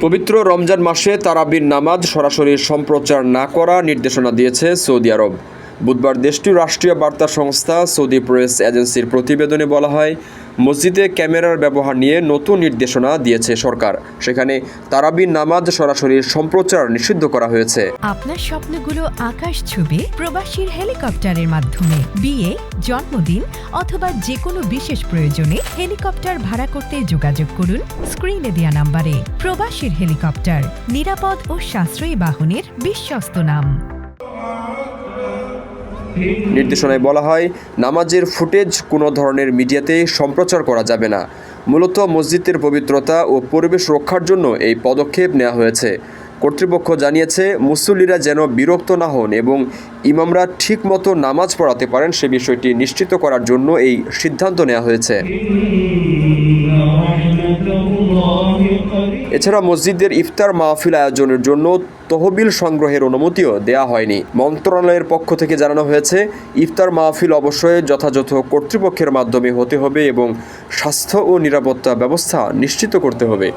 পবিত্র রমজান মাসে তারাবির নামাজ সরাসরি সম্প্রচার না করা নির্দেশনা দিয়েছে সৌদি আরব। বুধবার দেশটির রাষ্ট্রীয় বার্তা সংস্থা সৌদি প্রেস এজেন্সির প্রতিবেদনে বলা হয় মসজিদে ক্যামেরার ব্যবহার নিয়ে নতুন নির্দেশনা দিয়েছে সরকার। সেখানে তারাবির নামাজ সরাসরি সম্প্রচার নিষিদ্ধ করা হয়েছে। আপনার স্বপ্নগুলো আকাশ ছবি প্রবাসীর হেলিকপ্টারের মাধ্যমে। বিয়ে, জন্মদিন অথবা যে কোনো বিশেষ প্রয়োজনে হেলিকপ্টার ভাড়া করতে যোগাযোগ করুন স্ক্রিনে দেওয়া নাম্বারে। প্রবাসীর হেলিকপ্টার, নিরাপদ ও সাশ্রয়ী বাহনের বিশ্বস্ত নাম। নির্দেশনায় বলা হয়, নামাজের ফুটেজ কোনো ধরনের মিডিয়াতে সম্প্রচার করা যাবে না। মূলত মসজিদের পবিত্রতা ও পরিবেশ রক্ষার জন্য এই পদক্ষেপ নেওয়া হয়েছে। কর্তৃপক্ষ জানিয়েছে, মুসল্লিরা যেন বিরক্ত না হন এবং ইমামরা ঠিকমতো নামাজ পড়াতে পারেন সে বিষয়টি নিশ্চিত করার জন্য এই সিদ্ধান্ত নেওয়া হয়েছে। এছাড়া মসজিদের ইফতার মাহফিল আয়োজনের জন্য তহবিল সংগ্রহের অনুমতিও দেওয়া হয়নি। মন্ত্রণালয়ের পক্ষ থেকে জানানো হয়েছে, ইফতার মাহফিল অবশ্যই যথাযথ কর্তৃপক্ষের মাধ্যমে হতে হবে এবং স্বাস্থ্য ও নিরাপত্তা ব্যবস্থা নিশ্চিত করতে হবে।